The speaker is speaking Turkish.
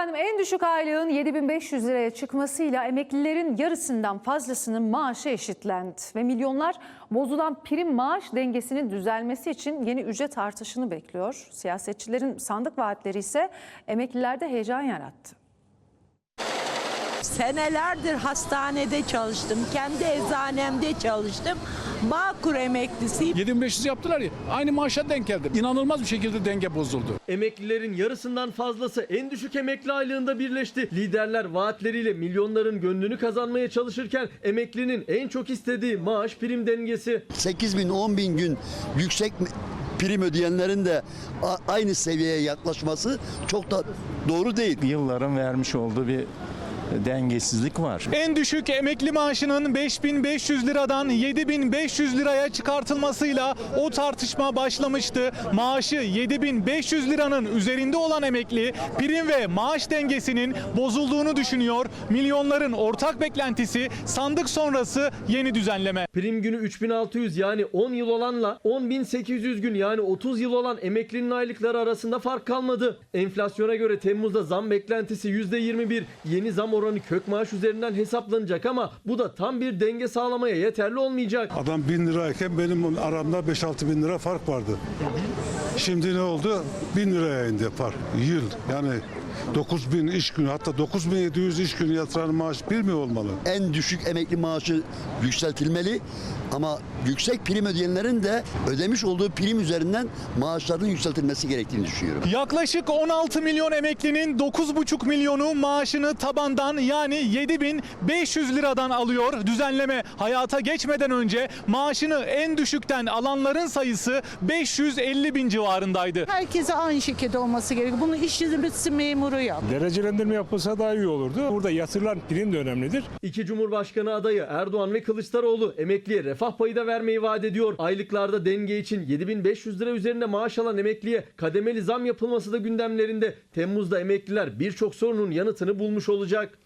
Efendim en düşük aylığın 7500 liraya çıkmasıyla emeklilerin yarısından fazlasının maaşı eşitlendi. Ve milyonlar bozulan prim maaş dengesinin düzelmesi için yeni ücret artışını bekliyor. Siyasetçilerin sandık vaatleri ise emeklilerde heyecan yarattı. Senelerdir hastanede çalıştım. Kendi eczanemde çalıştım. Bağkur emeklisiyim. 7500 yaptılar ya aynı maaşa denk geldi. İnanılmaz bir şekilde denge bozuldu. Emeklilerin yarısından fazlası en düşük emekli aylığında birleşti. Liderler vaatleriyle milyonların gönlünü kazanmaya çalışırken emeklinin en çok istediği maaş prim dengesi. 8 bin 10 bin gün yüksek prim ödeyenlerin de aynı seviyeye yaklaşması çok da doğru değil. yılların vermiş olduğu bir dengesizlik var. En düşük emekli maaşının 5500 liradan 7500 liraya çıkartılmasıyla o tartışma başlamıştı. Maaşı 7500 liranın üzerinde olan emekli prim ve maaş dengesinin bozulduğunu düşünüyor. Milyonların ortak beklentisi sandık sonrası yeni düzenleme. Prim günü 3600 yani 10 yıl olanla 10800 gün yani 30 yıl olan emeklinin aylıkları arasında fark kalmadı. Enflasyona göre Temmuz'da zam beklentisi %21. Yeni zam oranı kök maaş üzerinden hesaplanacak ama bu da tam bir denge sağlamaya yeterli olmayacak. Adam bin lirayken benim aramda 5-6 bin lira fark vardı. Şimdi ne oldu? Bin liraya indi fark. Yıl yani 9 bin iş günü hatta 9700 iş günü yatıran maaş bir mi olmalı? En düşük emekli maaşı yükseltilmeli ama yüksek prim ödeyenlerin de ödemiş olduğu prim üzerinden maaşlarının yükseltilmesi gerektiğini düşünüyorum. Yaklaşık 16 milyon emeklinin 9,5 milyonu maaşını tabandan yani 7500 liradan alıyor. Düzenleme hayata geçmeden önce maaşını en düşükten alanların sayısı 550 bin civarındaydı. Herkese aynı şekilde olması gerekiyor. Bunu işçi memuru yap. Derecelendirme yapılsa daha iyi olurdu. Burada yatırılan prim de önemlidir. İki Cumhurbaşkanı adayı Erdoğan ve Kılıçdaroğlu emekliye refah payı da vermeyi vaat ediyor. Aylıklarda denge için 7500 lira üzerinde maaş alan emekliye kademeli zam yapılması da gündemlerinde. Temmuz'da emekliler birçok sorunun yanıtını bulmuş olacak.